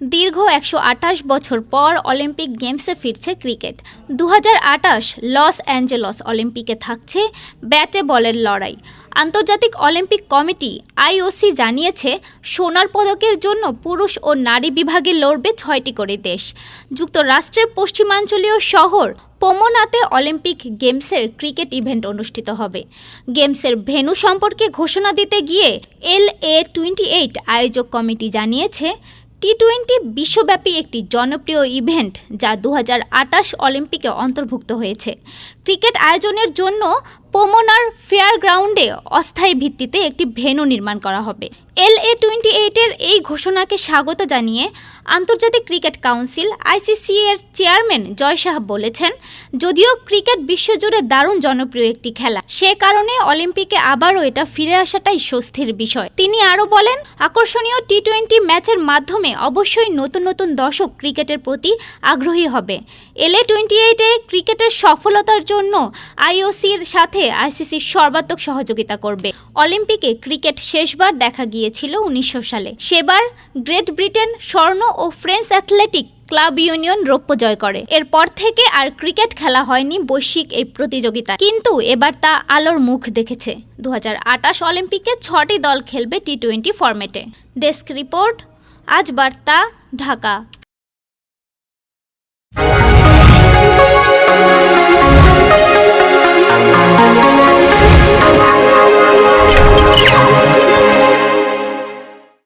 দীর্ঘ একশো আঠাশ বছর পর অলিম্পিক গেমসে ফিরছে ক্রিকেট। দু লস অ্যাঞ্জেলস অলিম্পিকে থাকছে ব্যাটে বলের লড়াই। আন্তর্জাতিক অলিম্পিক কমিটি আইওসি জানিয়েছে, সোনার পদকের জন্য পুরুষ ও নারী বিভাগে লড়বে ছয়টি করে দেশ। যুক্তরাষ্ট্রের পশ্চিমাঞ্চলীয় শহর পোমোনাতে অলিম্পিক গেমসের ক্রিকেট ইভেন্ট অনুষ্ঠিত হবে। গেমসের ভেন্যু সম্পর্কে ঘোষণা দিতে গিয়ে এল এ টোয়েন্টি এইট আয়োজক কমিটি জানিয়েছে টি টোয়েন্টি বিশ্বব্যাপী একটি জনপ্রিয় ইভেন্ট যা দু হাজার আটাশ অলিম্পিকে অন্তর্ভুক্ত হয়েছে। ক্রিকেট আয়োজনের জন্য পোমোনার ফেয়ার গ্রাউন্ডে অস্থায়ী ভিত্তিতে একটি ভেনু নির্মাণ করা হবে। এল এ টোয়েন্টি এইটের এই ঘোষণাকে স্বাগত জানিয়ে আন্তর্জাতিক ক্রিকেট কাউন্সিল আইসিসি এর চেয়ারম্যান জয় শাহ বলেছেন, যদিও ক্রিকেট বিশ্বজুড়ে দারুণ জনপ্রিয় একটি খেলা, সে কারণে অলিম্পিকে আবারও এটা ফিরে আসাটাই স্বস্তির বিষয়। তিনি আরও বলেন, আকর্ষণীয় টি টোয়েন্টি ম্যাচের মাধ্যমে অবশ্যই নতুন নতুন দর্শক ক্রিকেটের প্রতি আগ্রহী হবে। এল এ টোয়েন্টি এইটে ক্রিকেটের সফলতার জন্য আইওসির সাথে আইসিসি সর্বাত্মক সহযোগিতা করবে। অলিম্পিকে ক্রিকেট শেষবার দেখা গিয়েছিল উনিশশো সালে। সেবার গ্রেট ব্রিটেন স্বর্ণ ও ফ্রেঞ্চ অ্যাথলেটিক ক্লাব ইউনিয়ন রৌপ্য জয় করে। এরপর থেকে আর ক্রিকেট খেলা হয়নি বৈশ্বিক এই প্রতিযোগিতা কিন্তু এবার তা আলোর মুখ দেখেছে। দু হাজার আটাশ অলিম্পিকে ছটি দল খেলবে টি টোয়েন্টি ফরম্যাটে। ডেস্ক রিপোর্ট, আজ বার্তা, ঢাকা।